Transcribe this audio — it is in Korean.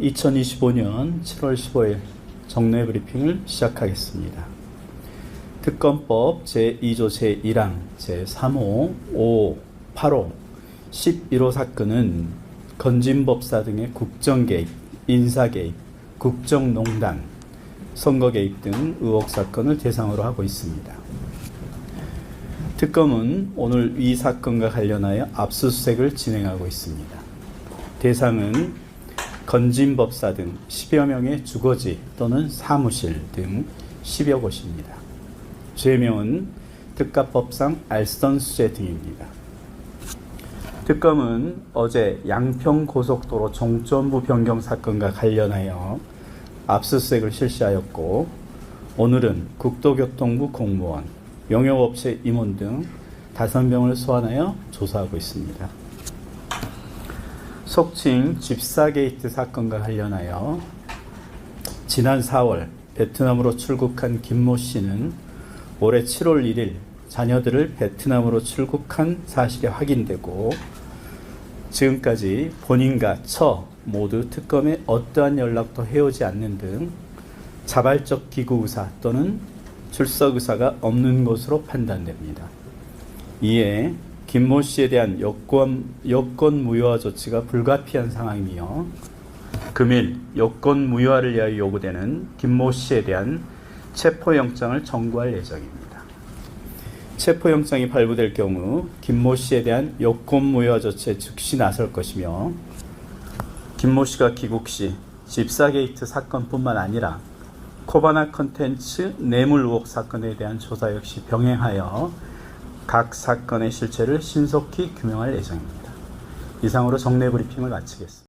2025년 7월 15일 정례 브리핑을 시작하겠습니다. 특검법 제2조 제1항 제3호 5 8호 11호 사건은 건진법사 등의 국정 개입, 인사 개입, 국정농단, 선거 개입 등 의혹 사건을 대상으로 하고 있습니다. 특검은 오늘 이 사건과 관련하여 압수수색을 진행하고 있습니다. 대상은 건진법사 등 10여 명의 주거지 또는 사무실 등 10여 곳입니다. 죄명은 특가법상 알선수재 등입니다. 특검은 어제 양평고속도로 종점부 변경 사건과 관련하여 압수수색을 실시하였고 오늘은 국도교통부 공무원, 용역업체 임원 등 다섯 명을 소환하여 조사하고 있습니다. 속칭 집사게이트 사건과 관련하여 지난 4월 베트남으로 출국한 김모 씨는 올해 7월 1일 자녀들을 베트남으로 출국한 사실이 확인되고 지금까지 본인과 처 모두 특검에 어떠한 연락도 해오지 않는 등 자발적 기구 의사 또는 출석 의사가 없는 것으로 판단됩니다. 이에 김모 씨에 대한 여권, 여권 무효화 조치가 불가피한 상황이며 금일 여권 무효화를 위하여 요구되는 김모 씨에 대한 체포영장을 청구할 예정입니다. 체포영장이 발부될 경우 김모 씨에 대한 여권 무효화 조치에 즉시 나설 것이며 김모 씨가 귀국 시 집사게이트 사건뿐만 아니라 코바나 컨텐츠 뇌물 의혹 사건에 대한 조사 역시 병행하여 각 사건의 실체를 신속히 규명할 예정입니다. 이상으로 정례 브리핑을 마치겠습니다.